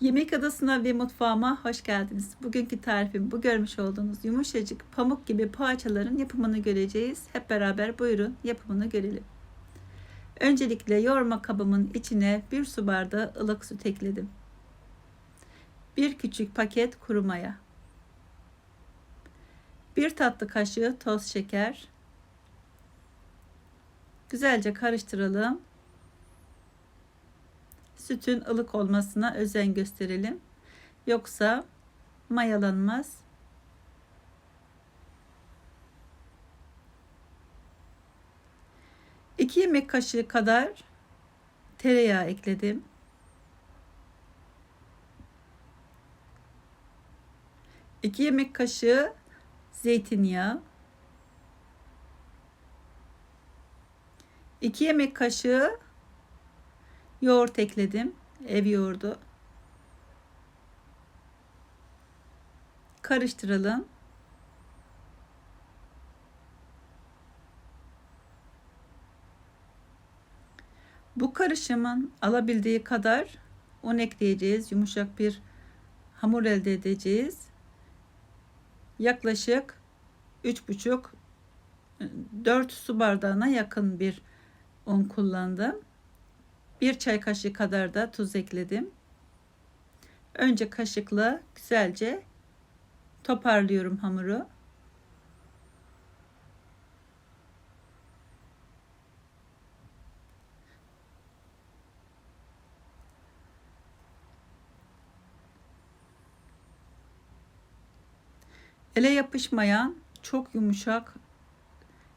Yemek adasına ve mutfağıma hoş geldiniz. Bugünkü tarifim bu görmüş olduğunuz yumuşacık pamuk gibi poğaçaların yapımını göreceğiz. Hep beraber buyurun yapımını görelim. Öncelikle yoğurma kabımın içine bir su bardağı ılık süt ekledim. Bir küçük paket kuru maya. Bir tatlı kaşığı toz şeker. Güzelce karıştıralım sütün ılık olmasına özen gösterelim. Yoksa mayalanmaz. İki yemek kaşığı kadar tereyağı ekledim. İki yemek kaşığı zeytinyağı. 2 yemek kaşığı Yoğurt ekledim. Ev yoğurdu. Karıştıralım. Bu karışımın alabildiği kadar un ekleyeceğiz. Yumuşak bir hamur elde edeceğiz. Yaklaşık 3,5 4 su bardağına yakın bir un kullandım. Bir çay kaşığı kadar da tuz ekledim. Önce kaşıkla güzelce toparlıyorum hamuru. Ele yapışmayan çok yumuşak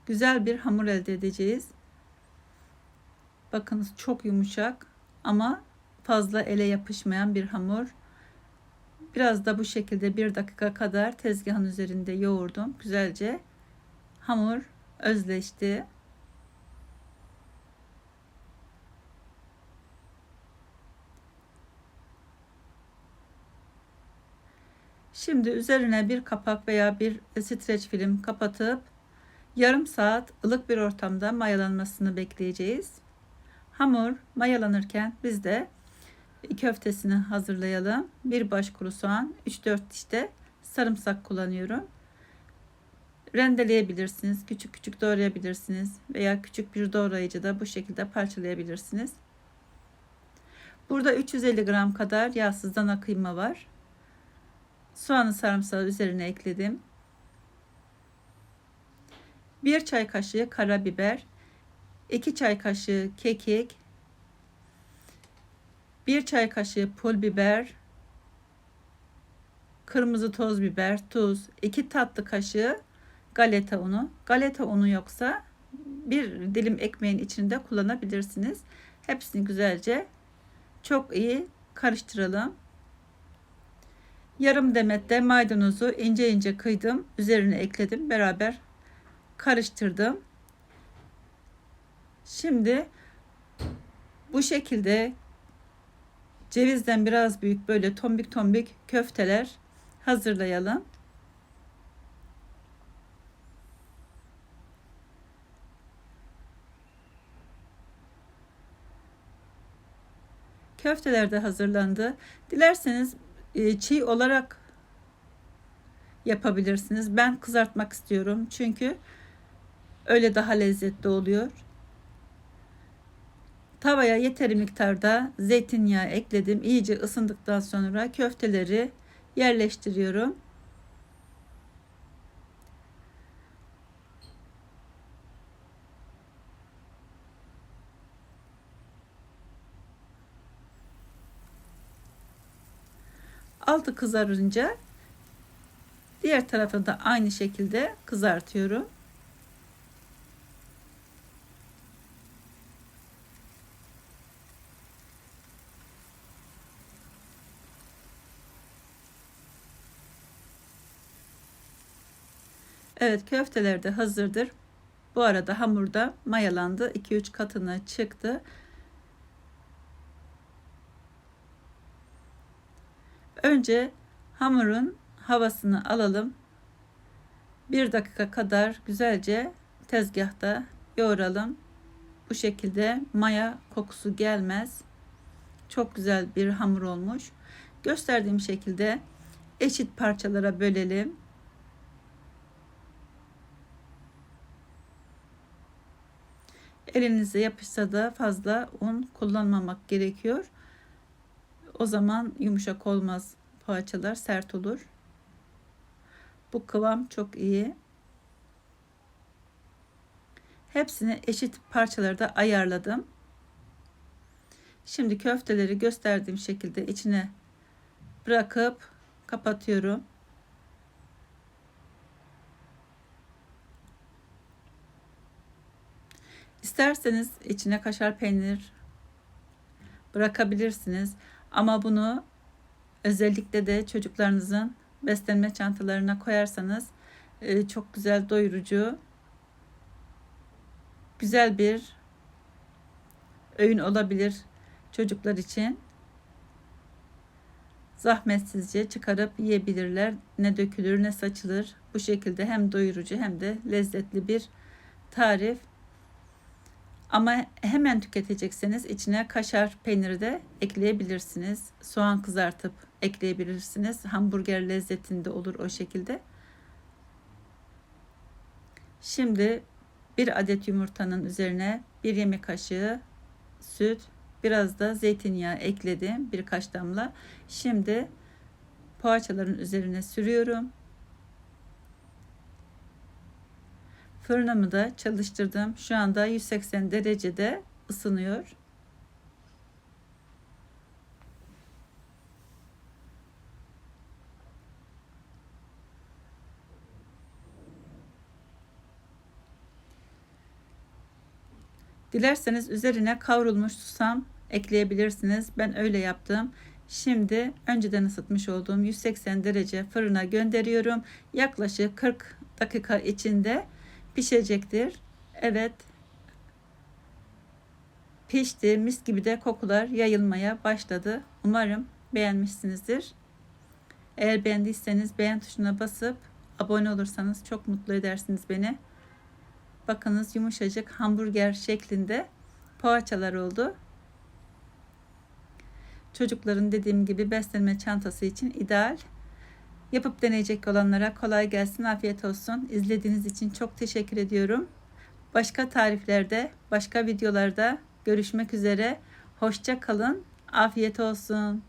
güzel bir hamur elde edeceğiz. Bakınız çok yumuşak ama fazla ele yapışmayan bir hamur. Biraz da bu şekilde bir dakika kadar tezgahın üzerinde yoğurdum. Güzelce hamur özleşti. Şimdi üzerine bir kapak veya bir streç film kapatıp yarım saat ılık bir ortamda mayalanmasını bekleyeceğiz. Hamur mayalanırken biz de köftesini hazırlayalım. Bir baş kuru soğan, 3-4 diş de sarımsak kullanıyorum. Rendeleyebilirsiniz, küçük küçük doğrayabilirsiniz veya küçük bir doğrayıcı da bu şekilde parçalayabilirsiniz. Burada 350 gram kadar yağsız dana kıyma var. Soğanı sarımsağı üzerine ekledim. Bir çay kaşığı karabiber, 2 çay kaşığı kekik, 1 çay kaşığı pul biber, kırmızı toz biber, tuz, 2 tatlı kaşığı galeta unu. Galeta unu yoksa bir dilim ekmeğin içinde kullanabilirsiniz. Hepsini güzelce çok iyi karıştıralım. Yarım demet de maydanozu ince ince kıydım. Üzerine ekledim. Beraber karıştırdım. Şimdi bu şekilde cevizden biraz büyük böyle tombik tombik köfteler hazırlayalım. Köfteler de hazırlandı. Dilerseniz e, çiğ olarak yapabilirsiniz. Ben kızartmak istiyorum. Çünkü öyle daha lezzetli oluyor. Tavaya yeteri miktarda zeytinyağı ekledim. İyice ısındıktan sonra köfteleri yerleştiriyorum. Altı kızarınca diğer tarafını da aynı şekilde kızartıyorum. Evet köfteler de hazırdır. Bu arada hamurda mayalandı. 2-3 katına çıktı. Önce hamurun havasını alalım. Bir dakika kadar güzelce tezgahta yoğuralım. Bu şekilde maya kokusu gelmez. Çok güzel bir hamur olmuş. gösterdiğim şekilde eşit parçalara bölelim. Elinize yapışsa da fazla un kullanmamak gerekiyor. O zaman yumuşak olmaz poğaçalar sert olur. Bu kıvam çok iyi. Hepsini eşit parçalarda ayarladım. Şimdi köfteleri gösterdiğim şekilde içine bırakıp kapatıyorum. İsterseniz içine kaşar peynir bırakabilirsiniz. Ama bunu özellikle de çocuklarınızın beslenme çantalarına koyarsanız e, çok güzel doyurucu güzel bir öğün olabilir çocuklar için. Zahmetsizce çıkarıp yiyebilirler. Ne dökülür ne saçılır. Bu şekilde hem doyurucu hem de lezzetli bir tarif. Ama hemen tüketecekseniz içine kaşar peyniri de ekleyebilirsiniz. Soğan kızartıp ekleyebilirsiniz. Hamburger lezzetinde olur o şekilde. Şimdi bir adet yumurtanın üzerine bir yemek kaşığı süt, biraz da zeytinyağı ekledim birkaç damla. Şimdi poğaçaların üzerine sürüyorum. Fırınımı da çalıştırdım. Şu anda 180 derecede ısınıyor. Dilerseniz üzerine kavrulmuş susam ekleyebilirsiniz. Ben öyle yaptım. Şimdi önceden ısıtmış olduğum 180 derece fırına gönderiyorum. Yaklaşık 40 dakika içinde pişecektir. Evet. Pişti. Mis gibi de kokular yayılmaya başladı. Umarım beğenmişsinizdir. Eğer beğendiyseniz beğen tuşuna basıp abone olursanız çok mutlu edersiniz beni. Bakınız yumuşacık hamburger şeklinde poğaçalar oldu. Çocukların dediğim gibi beslenme çantası için ideal. Yapıp deneyecek olanlara kolay gelsin, afiyet olsun. İzlediğiniz için çok teşekkür ediyorum. Başka tariflerde, başka videolarda görüşmek üzere. Hoşça kalın, afiyet olsun.